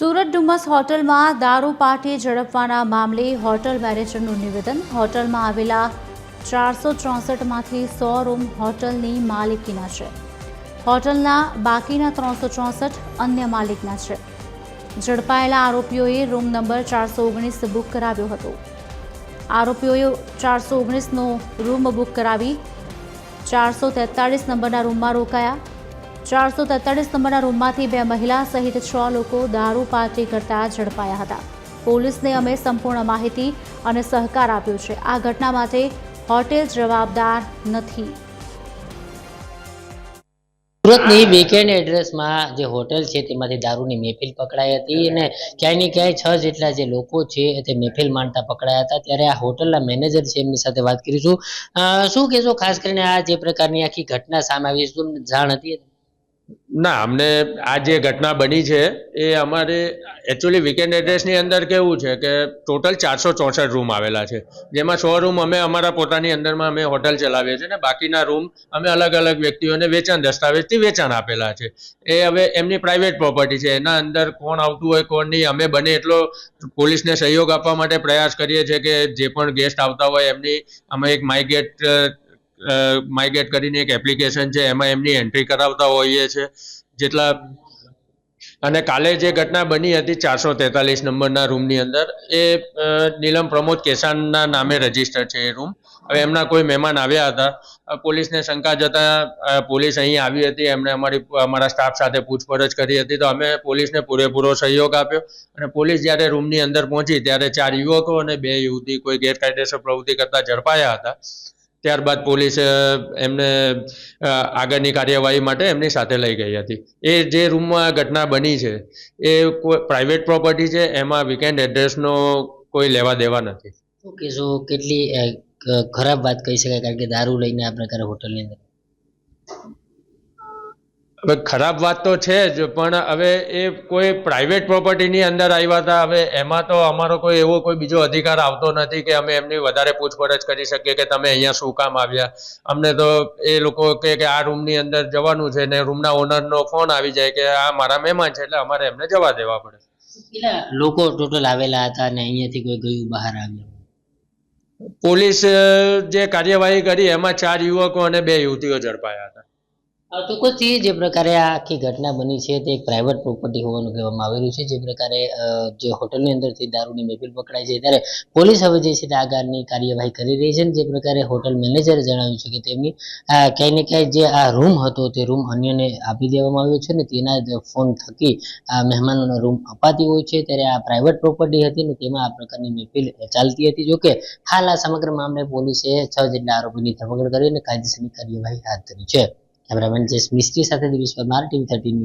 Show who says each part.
Speaker 1: સુરત ડુમસ હોટલમાં દારૂ પાર્ટી ઝડપવાના મામલે હોટલ મેનેજરનું નિવેદન. હોટલમાં આવેલા ચારસો ચોસઠમાંથી સો રૂમ હોટલની માલિકીના છે. હોટલના બાકીના ત્રણસો ચોસઠ અન્ય માલિકના છે. ઝડપાયેલા આરોપીઓએ રૂમ નંબર ચારસો ઓગણીસ બુક કરાવ્યો હતો. આરોપીઓએ ચારસો ઓગણીસનો રૂમ બુક કરાવી ચારસો તેતાળીસ નંબરના રૂમમાં રોકાયા. ચારસો તેતાળીસ નંબરના રૂમમાંથી બે મહિલા સહિત છ લોકો દારૂ પાર્ટી કરતા ઝડપાયા હતા. પોલીસને અમે સંપૂર્ણ માહિતી અને સહકાર આપ્યો છે. આ ઘટના માટે હોટેલ જવાબદાર નથી.
Speaker 2: સુરતની વીકેન્ડ એડ્રેસમાં જે હોટેલ છે, તેમાંથી દારૂની મહેફિલ પકડાઈ હતી અને ક્યાંય ને ક્યાંય છ જેટલા જે લોકો છે, તે મહેફિલ માણતા પકડાયા હતા. ત્યારે આ હોટલના મેનેજર છે, એમની સાથે વાત કરીશું. શું કહેશો? ખાસ કરીને આ જે પ્રકારની આખી ઘટના સામે આવી જાણ હતી?
Speaker 3: ના, અમને આ જે ઘટના બની છે, એ અમારે એકચ્યુઅલી વીકેન્ડ એડ્રેસની અંદર કેવું છે કે ટોટલ ચારસો ચોસઠ રૂમ આવેલા છે. જેમાં સો રૂમ અમે અમારા પોતાની અંદરમાં અમે હોટલ ચલાવીએ છીએ ને બાકીના રૂમ અમે અલગ અલગ વ્યક્તિઓને વેચાણ, દસ્તાવેજથી વેચાણ આપેલા છે. એ હવે એમની પ્રાઇવેટ પ્રોપર્ટી છે. એના અંદર કોણ આવતું હોય, કોણ નહીં, અમે બને એટલો પોલીસને સહયોગ આપવા માટે પ્રયાસ કરીએ છીએ કે જે પણ ગેસ્ટ આવતા હોય એમની અમે એક માયગેટ માયગેટ કરીને એક એપ્લિકેશન છે, એમાં એમની એન્ટ્રી કરાવતા હોઈએ છીએ જેટલા અને કાલે જે ઘટના બની હતી ચારસો તેતાલીસ નંબરના રૂમની અંદર, એ નીલમ પ્રમોદ કેસાનના નામે રજિસ્ટર છે એ રૂમ. હવે એમના કોઈ મહેમાન આવ્યા હતા. પોલીસને શંકા જતા પોલીસ અહીં આવી હતી. એમણે અમારી, અમારા સ્ટાફ સાથે પૂછપરછ કરી હતી. તો અમે પોલીસને પૂરેપૂરો સહયોગ આપ્યો. અને પોલીસ જ્યારે રૂમની અંદર પહોંચી, ત્યારે ચાર યુવકો અને બે યુવતી કોઈ ગેરકાયદેસર પ્રવૃત્તિ કરતા ઝડપાયા હતા. ત્યારબાદ પોલીસે એમને આગળની કાર્યવાહી માટે એમની સાથે લઈ ગઈ હતી. એ જે રૂમમાં ઘટના બની છે, એ કોઈ પ્રાઇવેટ પ્રોપર્ટી છે, એમાં વીકેન્ડ એડ્રેસનો કોઈ લેવા દેવા નથી.
Speaker 2: શું કહેશો? કેટલી ખરાબ વાત કહી શકાય, કારણ કે દારૂ લઈને આ પ્રકારે હોટલની અંદર
Speaker 3: હવે ખરાબ વાત તો છે જ પણ હવે એ કોઈ પ્રાઇવેટ પ્રોપર્ટીની અંદર આવ્યા હતા હવે એમાં તો અમારો કોઈ એવો કોઈ બીજો અધિકાર આવતો નથી કે અમે એમની વધારે પૂછપરછ કરી શકીએ કે તમે અહીંયા શું કામ આવ્યા. અમને તો એ લોકો કહે કે આ રૂમની અંદર જવાનું છે ને રૂમના ઓનરનો ફોન આવી જાય કે આ મારા મહેમાન છે એટલે અમારે એમને જવા દેવા પડે.
Speaker 2: લોકો ટોટલ આવેલા હતા અને અહીંયાથી કોઈ ગયું બહાર આવ્યું?
Speaker 3: પોલીસ જે કાર્યવાહી કરી એમાં ચાર યુવકો અને બે યુવતીઓ ઝડપાયા હતા.
Speaker 2: ટૂંકોથી જે પ્રકારે આ આખી ઘટના બની છે તે એક પ્રાઇવેટ પ્રોપર્ટી હોવાનું કહેવામાં આવેલું છે, જે પ્રકારે જે હોટલની અંદરથી દારૂની મહેફિલ પકડાઈ છે, ત્યારે પોલીસ હવે જે છે તે આગળની કાર્યવાહી કરી રહી છે જે પ્રકારે હોટલ મેનેજરે જણાવ્યું છે કે તેમની ક્યાંય ને ક્યાંય જે આ રૂમ હતો તે રૂમ અન્યને આપી દેવામાં આવ્યો છે ને તેના ફોન થકી આ મહેમાનોનો રૂમ અપાતી હોય છે, ત્યારે આ પ્રાઇવેટ પ્રોપર્ટી હતી ને તેમાં આ પ્રકારની મહેફિલ ચાલતી હતી જોકે હાલ આ સમગ્ર મામલે પોલીસે છ જેટલા આરોપીની ધરપકડ કરી અને કાયદેસરની કાર્યવાહી હાથ ધરી છે. કેમેરામેન જેસ મિસ્ત્રી સાથે દિનેશ પરમાર ટીવી થર્ટીન